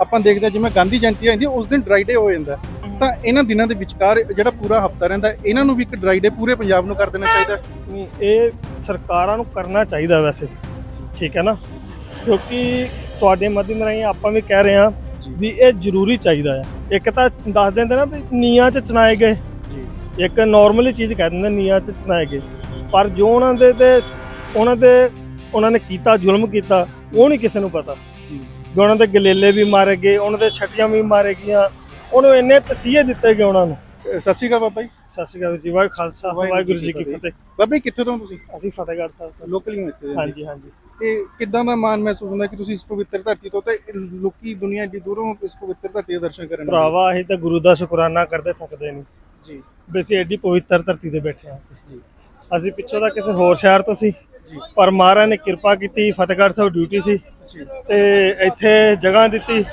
ਆਪਾਂ ਦੇਖਦੇ ਜਿਵੇਂ ਗਾਂਧੀ ਜਯੰਤੀ ਆਉਂਦੀ ਉਸ ਦਿਨ ਡਰਾਈ ਡੇ ਹੋ ਜਾਂਦਾ। ਤਾਂ ਇਹਨਾਂ ਦਿਨਾਂ ਦੇ ਵਿਚਕਾਰ ਜਿਹੜਾ ਪੂਰਾ ਹਫਤਾ ਰਹਿੰਦਾ ਇਹਨਾਂ ਨੂੰ ਵੀ ਇੱਕ ਡਰਾਈ ਡੇ ਪੂਰੇ ਪੰਜਾਬ ਨੂੰ ਕਰ ਦੇਣਾ ਚਾਹੀਦਾ। ਨਹੀਂ ਇਹ ਸਰਕਾਰਾਂ ਨੂੰ ਕਰਨਾ ਚਾਹੀਦਾ ਵੈਸੇ ਠੀਕ ਹੈ ਨਾ? ਕਿਉਂਕਿ ਤੁਹਾਡੇ ਮਾਧਿਅਮ ਰਾਹੀਂ ਆਪਾਂ ਵੀ ਕਹਿ ਰਹੇ ਹਾਂ ਵੀ ਇਹ ਜ਼ਰੂਰੀ ਚਾਹੀਦਾ ਹੈ। ਇੱਕ ਤਾਂ ਦੱਸ ਦਿੰਦੇ ਨਾ ਵੀ ਨੀਆਂ 'ਚ ਚਨਾਏ ਗਏ। ਇੱਕ ਨਾਰਮਲੀ ਚੀਜ਼ ਕਹਿ ਦਿੰਦੇ ਨੀਆਂ 'ਚ ਚਨਾਏ ਗਏ। ਪਰ ਜੋ ਉਹਨਾਂ ਦੇ ਤੇ ਉਹਨਾਂ ਦੇ ਉਹਨਾਂ ਨੇ ਕੀਤਾ ਜ਼ੁਲਮ ਕੀਤਾ ਉਹ ਨਹੀਂ ਕਿਸੇ ਨੂੰ ਪਤਾ। ਵੀ ਉਹਨਾਂ ਦੇ ਗਲੇਲੇ ਵੀ ਮਾਰੇ ਗਏ ਉਹਨਾਂ ਦੇ ਛਟੀਆਂ ਵੀ ਮਾਰੇ ਗਈਆਂ। ਉਹਨੂੰ ਇੰਨੇ ਤਸੀਹੇ ਦਿੱਤੇ ਗਏ ਉਹਨਾਂ ਨੂੰ। ਸਤਿ ਸ਼੍ਰੀ ਅਕਾਲ ਬਾਬਾ ਜੀ। ਸਤਿ ਸ਼੍ਰੀ ਅਕਾਲ ਜੀ ਵਾਹਿਗੁਰੂ ਖਾਲਸਾ ਵਾਹਿਗੁਰੂ ਜੀ ਕੀ ਫਤਿਹ। ਬਾਬਾ ਜੀ ਕਿੱਥੋਂ ਤੋਂ ਤੁਸੀਂ? ਅਸੀਂ ਫਤਿਹਗੜ੍ਹ ਸਾਹਿਬ ਤੋਂ। ਲੋਕਲ ਹੀ ਹੋ ਇੱਥੇ ਦੇ? ਹਾਂਜੀ ਹਾਂਜੀ। ਤੇ ਕਿੱਦਾਂ ਦਾ ਮਾਣ ਮਹਿਸੂਸ ਹੁੰਦਾ ਕਿ ਤੁਸੀਂ ਇਸ ਪਵਿੱਤਰ ਧਰਤੀ ਤੋਂ ਤੇ ਲੋਕੀ ਦੁਨੀਆ ਏਡੀ ਦੂਰੋਂ ਇਸ ਪਵਿੱਤਰ ਧਰਤੀ ਦੇ ਦਰਸ਼ਨ ਕਰਨ? ਭਰਾਵਾ ਅਸੀਂ ਤਾਂ ਗੁਰੂ ਦਾ ਸ਼ੁਕਰਾਨਾ ਕਰਦੇ ਥੱਕਦੇ ਨਹੀਂ। ਜੀ। ਅਸੀਂ ਐਡੀ ਪਵਿੱਤਰ ਧਰਤੀ ਤੇ ਬੈਠੇ ਹਾਂ। ਜੀ। ਅਸੀਂ ਪਿੱਛੋਂ ਦਾ ਕਿਸੇ ਹੋਰ ਸ਼ਹਿਰ ਤੋਂ ਸੀ। ਪਰ ਮਹਾਰਾਜ ਨੇ ਕਿਰਪਾ ਕੀਤੀ ਫਤਿਹਗੜ੍ਹ ਸਾਹਿਬ ਡਿਊਟੀ ਸੀ ਤੇ ਇੱਥੇ ਜਗ੍ਹਾ ਦਿੱਤੀ।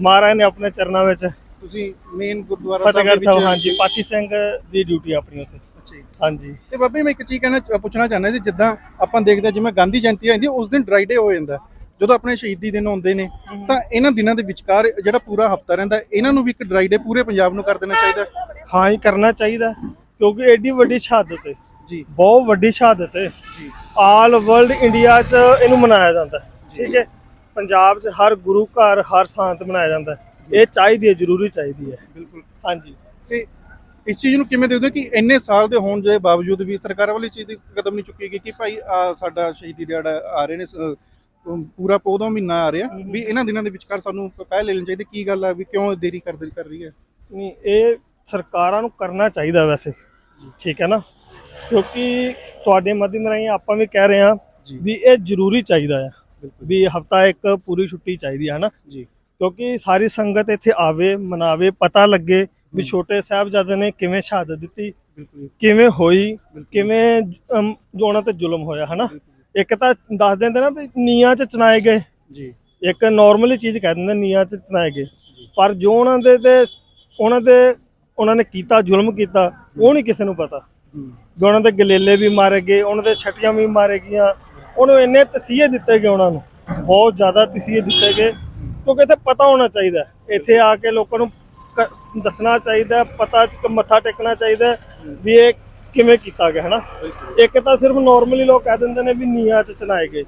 ਮਹਾਰਾਜ ਨੇ ਆਪਣੇ ਚਰਨਾਂ ਵਿੱਚ ਤੁਸੀਂ ਮੇਨ ਗੁਰਦੁਆਰਾ ਫਤਿਹਗੜ੍ਹ ਸਾਹਿਬ ਹਾਂਜੀ ਪਾਚੀ ਸਿੰਘ ਦੀ ਡਿਊਟੀ ਆਪਣੀ ਉੱਥੇ। ਹਾਂਜੀ। ਤੇ ਬਾਬੇ ਮੈਂ ਇੱਕ ਚੀਜ਼ ਕਹਿਣਾ ਪੁੱਛਣਾ ਚਾਹੁੰਦਾ ਜੀ ਜਿੱਦਾਂ ਆਪਾਂ ਦੇਖਦੇ ਜਿਵੇਂ ਗਾਂਧੀ ਜਯੰਤੀ ਆਉਂਦੀ ਉਸ ਦਿਨ ਡਰਾਈ ਡੇ ਹੋ ਜਾਂਦਾ। ਜਦੋਂ ਆਪਣੇ ਸ਼ਹੀਦੀ ਦਿਨ ਆਉਂਦੇ ਨੇ ਤਾਂ ਇਹਨਾਂ ਦਿਨਾਂ ਦੇ ਵਿਚਕਾਰ ਜਿਹੜਾ ਪੂਰਾ ਹਫਤਾ ਰਹਿੰਦਾ ਇਹਨਾਂ ਨੂੰ ਵੀ ਇੱਕ ਡਰਾਈ ਡੇ ਪੂਰੇ ਪੰਜਾਬ ਨੂੰ ਕਰ ਦੇਣਾ ਚਾਹੀਦਾ ਹੈ। ਹਾਂ ਹੀ ਕਰਨਾ ਚਾਹੀਦਾ ਕਿਉਂਕਿ ਐਡੀ ਵੱਡੀ ਸ਼ਹਾਦਤ ਹੈ। ਜੀ। ਬਹੁਤ ਵੱਡੀ ਸ਼ਹਾਦਤ ਹੈ। ਜੀ। ਆਲ ਵਰਲਡ ਇੰਡੀਆ 'ਚ ਇਹਨੂੰ ਮਨਾਇਆ ਜਾਂਦਾ ਹੈ। ਠੀਕ ਹੈ? ਪੰਜਾਬ 'ਚ ਹਰ ਗੁਰੂ ਘਰ ਹਰ ਸਾਂਤ ਮਨਾਇਆ ਜਾਂਦਾ ਹੈ। ਇਹ ਚਾਹੀਦੀ ਹੈ ਜ਼ਰੂਰੀ ਚਾਹੀਦੀ ਹੈ। ਬਿਲਕੁਲ। ਹਾਂਜੀ। ਤੇ ਇਸ ਚੀਜ਼ ਨੂੰ ਕਿਵੇਂ ਦੇਖਦੇ ਹੋ ਕਿ ਇੰਨੇ ਸਾਲ ਦੇ ਹੋਣ ਦੇ ਬਾਵਜੂਦ ਵੀ ਸਰਕਾਰ ਵਾਲੀ ਚੀਜ਼ ਦੀ ਕਦਮ ਨਹੀਂ ਚੁੱਕੀ ਗਈ ਕਿ ਭਾਈ ਸਾਡਾ ਸ਼ਹੀਦੀ ਦਿਹਾੜਾ ਆ ਰਹੇ ਨੇ ਪੂਰਾ ਪੌਦਾ ਮਹੀਨਾ ਆ ਰਿਹਾ ਵੀ ਇਹਨਾਂ ਦਿਨਾਂ ਦੇ ਵਿਚਕਾਰ ਸਾਨੂੰ ਪਹਿਲ ਲੈਣੀ ਚਾਹੀਦੀ ਕੀ ਗੱਲ ਆ ਵੀ ਕਿਉਂ ਦੇਰੀ ਕਰ ਕਰ ਰਹੀ ਹੈ? ਨਹੀਂ ਇਹ ਸਰਕਾਰਾਂ ਨੂੰ ਕਰਨਾ ਚਾਹੀਦਾ ਵੈਸੇ। ਠੀਕ ਹੈ ਨਾ? ਕਿਉਂਕਿ ਤੁਹਾਡੇ ਮਾਧਿਅਮ ਰਾਹੀਂ ਆਪਾਂ ਵੀ ਕਹਿ ਰਹੇ ਹਾਂ ਵੀ ਇਹ ਜ਼ਰੂਰੀ ਚਾਹੀਦਾ ਬਿਲਕੁਲ। ਵੀ ਹਫਤਾ ਇੱਕ ਪੂਰੀ ਛੁੱਟੀ ਚਾਹੀਦੀ ਹੈ ਨਾ ਜੀ। ਕਿਉਂਕਿ ਸਾਰੀ ਸੰਗਤ ਇੱਥੇ ਆਵੇ ਮਨਾਵੇ ਪਤਾ ਲੱਗੇ ਵੀ। ਛੋਟੇ ਸਾਹਿਬਜ਼ਾਦੇ ਨੇ ਕਿਵੇਂ ਸ਼ਹਾਦਤ ਦਿੱਤੀ ਕਿਵੇਂ ਹੋਈ। ਕਿਵੇਂ ਅਮ, ਜੋ ਉਹਨਾਂ ਤੇ ਜ਼ੁਲਮ ਹੋਇਆ ਹਨਾ। ਇੱਕ ਤਾਂ ਦੱਸ ਦਿੰਦੇ ਨਾ ਵੀ ਨੀਆਂ 'ਚ ਚਨਾਏ ਗਏ। ਜੀ। ਇੱਕ ਨਾਰਮਲੀ ਚੀਜ਼ ਕਹਿ ਦਿੰਦੇ ਨੀਆਂ 'ਚ ਚਨਾਏ ਗਏ। ਪਰ ਜੋ ਉਹਨਾਂ ਦੇ ਤੇ ਉਹਨਾਂ ਦੇ ਉਹਨਾਂ ਨੇ ਕੀਤਾ ਜ਼ੁਲਮ ਕੀਤਾ ਉਹ ਨਹੀਂ ਕਿਸੇ ਨੂੰ ਪਤਾ। ਵੀ ਉਹਨਾਂ ਦੇ ਗਲੇਲੇ ਵੀ ਮਾਰੇ ਗਏ ਉਹਨਾਂ ਦੇ ਛਟੀਆਂ ਵੀ ਮਾਰੇ ਗਈਆਂ। ਉਹਨੂੰ ਇੰਨੇ ਤਸੀਹੇ ਦਿੱਤੇ ਗਏ ਉਹਨਾਂ ਨੂੰ। ਬਹੁਤ ਜ਼ਿਆਦਾ ਤਸੀਹੇ ਦਿੱਤੇ ਗਏ ਕਿਉਂਕਿ ਇੱਥੇ ਪਤਾ ਹੋਣਾ ਚਾਹੀਦਾ। ਇੱਥੇ ਆ ਕੇ ਲੋਕਾਂ ਨੂੰ ਦੱਸਣਾ ਚਾਹੀਦਾ ਪਤਾ ਚ- ਮੱਥਾ ਟੇਕਣਾ ਚਾਹੀਦਾ ਵੀ ਇਹ ਕਿਵੇਂ ਕੀਤਾ ਗਿਆ ਹਨਾ? ਇੱਕ ਤਾਂ ਸਿਰਫ ਨਾਰਮਲੀ ਲੋਕ ਕਹਿ ਦਿੰਦੇ ਨੇ ਵੀ ਨੀਆਂ 'ਚ ਚਨਾਏ ਗਏ।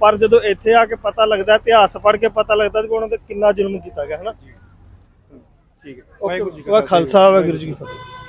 ਪਰ ਜਦੋਂ ਇੱਥੇ ਆ ਕੇ ਪਤਾ ਲੱਗਦਾ ਇਤਿਹਾਸ ਪੜ੍ਹ ਕੇ ਪਤਾ ਲੱਗਦਾ ਕਿ ਉਹਨਾਂ ਤੇ ਕਿੰਨਾ ਜ਼ੁਲਮ ਕੀਤਾ ਗਿਆ ਹਨਾ? ਠੀਕ ਹੈ। ਓਕੇ ਵਾਹਿਗੁਰੂ ਜੀ ਕਾ ਵਾ ਖਾਲਸਾ ਵਾਹਿਗੁਰੂ ਜੀ ਕੀ ਫਤਿਹ।